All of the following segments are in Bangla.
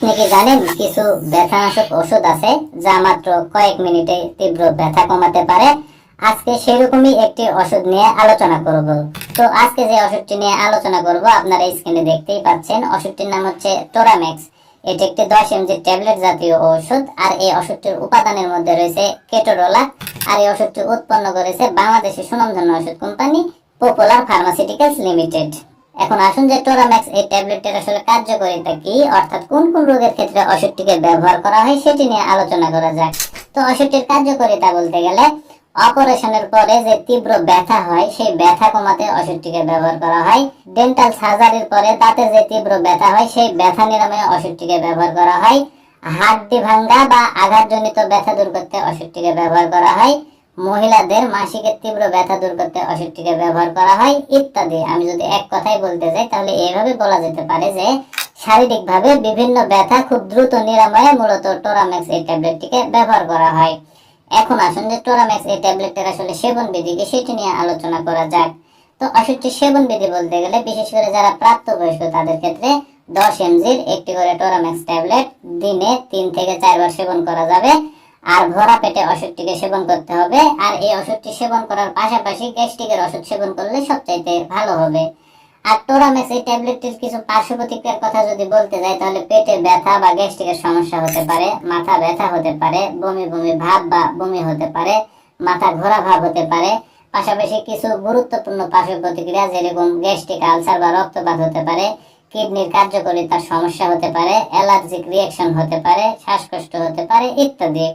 আপনি জানেন কিছু ব্যথানাশক ওষুধ আছে যা মাত্র কয়েক মিনিটে তীব্র ব্যথা কমাতে পারে? আজকে সেরকমই একটি ওষুধ নিয়ে আলোচনা করব। তো আজকে যে ওষুধটি নিয়ে আলোচনা করব, আপনারা স্ক্রিনে দেখতেই পাচ্ছেন, ওষুধটির নাম হচ্ছে টোরামেক্স এটি একটি দশ এমজি ট্যাবলেট জাতীয় ওষুধ, আর এই ওষুধটির উপাদানের মধ্যে রয়েছে কেটোরোলা আর এই ওষুধটি উৎপন্ন করেছে বাংলাদেশের সুনামধন্য ওষুধ কোম্পানি পপুলার ফার্মাসিউটিক্যালস লিমিটেড এখন আসুন যে টোরাম্যাক্স এই ট্যাবলেটের আসলে কার্যকারিতা কি, অর্থাৎ কোন কোন রোগের ক্ষেত্রে ওষুধটিকে ব্যবহার করা হয় সেটি নিয়ে আলোচনা করা যাক। তো ওষুধটির কার্যকারিতা বলতে গেলে, অপারেশনের পরে যে তীব্র ব্যথা হয়, সেই ব্যথা কমাতে ওষুধটিকে ব্যবহার করা হয়। ডেন্টাল সার্জারির পরে দাঁতে যে তীব্র ব্যথা হয়, সেই ব্যথা নিরাময়ে ওষুধটিকে ব্যবহার করা হয়। হাড্ডি ভাঙ্গা বা আঘাতজনিত ব্যথা দূর করতে ওষুধটিকে ব্যবহার করা হয়। মহিলাদের মাসিকের তীব্র ব্যথা দূর করতে ওষুধটিকে ব্যবহার করা হয়, ইত্যাদি। আমি যদি এক কথাই বলতে চাই তাহলে এইভাবে বলা যেতে পারে যে, শারীরিকভাবে বিভিন্ন ব্যথা খুব দ্রুত নিরাময়ে মূলত টোরামেক্স এই ট্যাবলেটটিকে ব্যবহার করা হয়। এখন আসুন যে টোরামেক্স এই ট্যাবলেটের আসলে সেবন বিধি কি, সেটি নিয়ে আলোচনা করা যাক। তো ওষুধটির সেবন বিধি বলতে গেলে, বিশেষ করে যারা প্রাপ্তবয়স্ক, তাদের ক্ষেত্রে দশ এমজির একটি করে টোরামেক্স ট্যাবলেট দিনে তিন থেকে চারবার সেবন করা যাবে। আর ভরা পেটে ওষুধটিকে সেবন করতে হবে। আর এই ওষুধটি সেবন করার পাশাপাশি গ্যাস্ট্রিকের ওষুধ সেবন করলে সবচাইতে ভালো হবে। আর টোরামেক্স, এই ট্যাবলেটটির কিছু পার্শ্ব প্রতিক্রিয়ার কথা যদি বলতে যাই, তাহলে পেটে ব্যথা বা গ্যাস্ট্রিকের সমস্যা হতে পারে, মাথা ব্যথা হতে পারে, বমি বমি ভাব বা বমি হতে পারে, মাথা ঘোরা ভাব হতে পারে। পাশাপাশি কিছু গুরুত্বপূর্ণ পার্শ্ব প্রতিক্রিয়া যেরকম গ্যাস্ট্রিক আলসার বা রক্তপাত হতে পারে, কিডনির কার্যকারিতার সমস্যা হতে পারে, অ্যালার্জিক রিয়াকশন হতে পারে, শ্বাসকষ্ট হতে পারে, ইত্যাদি।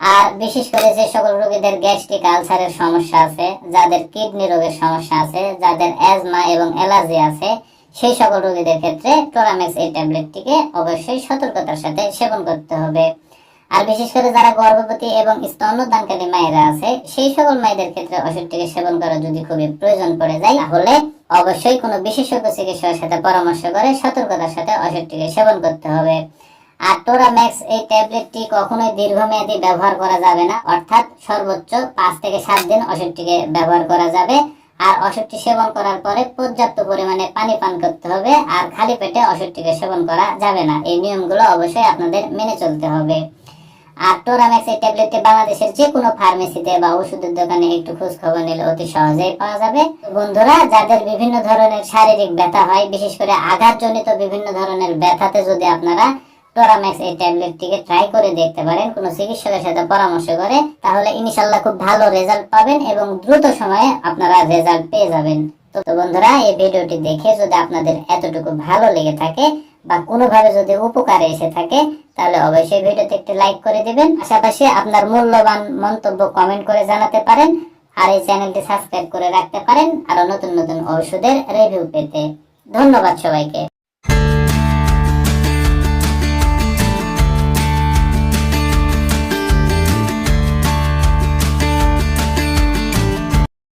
আর বিশেষ করে যে সকল রোগীদের গ্যাস্ট্রিক আলসারের সমস্যা আছে, যাদের কিডনি রোগের সমস্যা আছে, যাদের অ্যাজমা এবং অ্যালার্জি আছে, সেই সকল রোগীদের ক্ষেত্রে টোরামেক্স এই ট্যাবলেটটিকে অবশ্যই সতর্কতার সাথে সেবন করতে হবে। আর বিশেষ করে যারা গর্ভবতী এবং স্তন্যদানকারী মায়েরা আছে, সেই সকল মায়েদের ক্ষেত্রে ওষুধটিকে সেবন করা যদি খুবই প্রয়োজন পড়ে যায়, তাহলে অবশ্যই কোনো বিশেষজ্ঞ চিকিৎসকের সাথে পরামর্শ করে সতর্কতার সাথে ওষুধটিকে সেবন করতে হবে। আর টোরাম্যাক্স এই ট্যাবলেটটি কখনোই দীর্ঘমেয়াদী ব্যবহার করা যাবে না, অর্থাৎ সর্বোচ্চ পাঁচ থেকে সাত দিন ওষুধটিকে ব্যবহার করা যাবে। আর ওষুধটি সেবন করার পরে পর্যাপ্ত পরিমাণে পানি পান করতে হবে, আর খালি পেটে ওষুধটিকে সেবন করা যাবে না। এই নিয়মগুলো অবশ্যই আপনাদের মেনে চলতে হবে। আর এই ট্যাবলেটটি বাংলাদেশের যে কোনো ফার্মেসিতে বা ওষুধের দোকানে একটু খোঁজ খবর নিলে অতি সহজেই পাওয়া যাবে। বন্ধুরা, যাদের বিভিন্ন ধরনের শারীরিক ব্যথা হয়, বিশেষ করে আঘাতজনিত বিভিন্ন ধরনের ব্যথাতে যদি আপনারা টোরাম্যাক্স এই ট্যাবলেটটিকে ট্রাই করে দেখতে পারেন, কোনো চিকিৎসকের সাথে পরামর্শ করে, তাহলে ইনশাল্লাহ খুব ভালো রেজাল্ট পাবেন এবং দ্রুত সময়ে আপনারা রেজাল্ট পেয়ে যাবেন। তো বন্ধুরা, এই ভিডিওটি দেখে যদি আপনাদের এতটুকু ভালো লেগে থাকে বা কোনোভাবে যদি উপকারে এসে থাকে, তাহলে অবশ্যই ভিডিওতে একটি লাইক করে দিবেন। পাশাপাশি আপনার মূল্যবান মন্তব্য কমেন্ট করে জানাতে পারেন আর এই চ্যানেলটি সাবস্ক্রাইব করে রাখতে পারেন আরও নতুন নতুন ওষুধের রিভিউ পেতে। ধন্যবাদ সবাইকে।